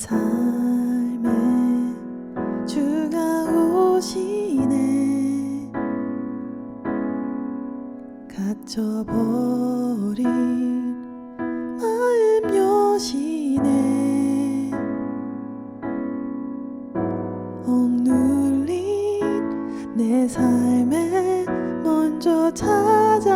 삶에 주가 오시네. 갇혀버린 마음 여시네 억눌린 내 삶에 먼저 찾아오셔서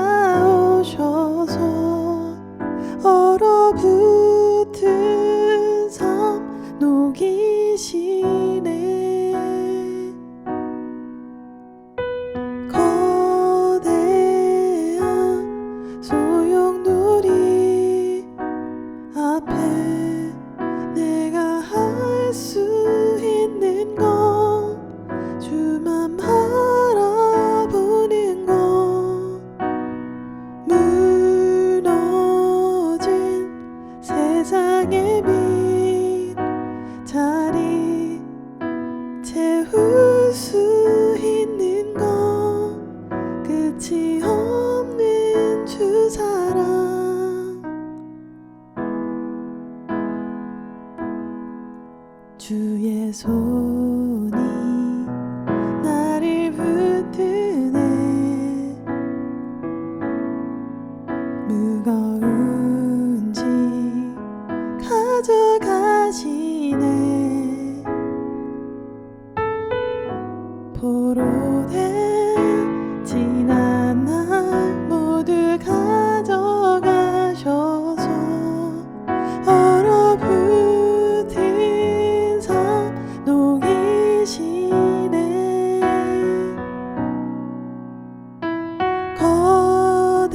주의 손이 나를 붙드네. 무거운 짐 가져가시네. 포로된 거대한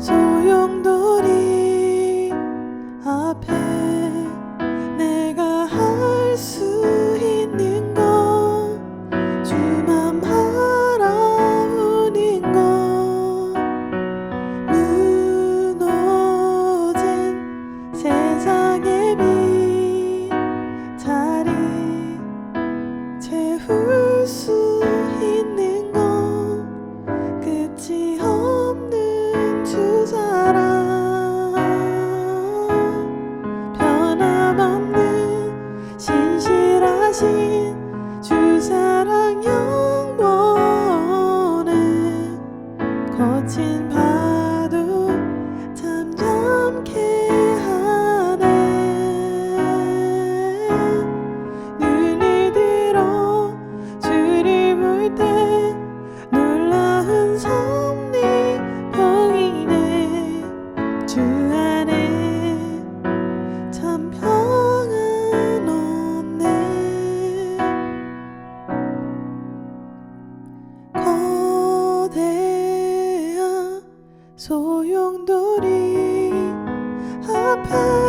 소용돌이 앞에 주 사랑 영원해 거친 파도 잠잠케 하네. 눈을 들어 주를 볼 때 놀라운 섭리 보이네. 주 소용돌이 앞에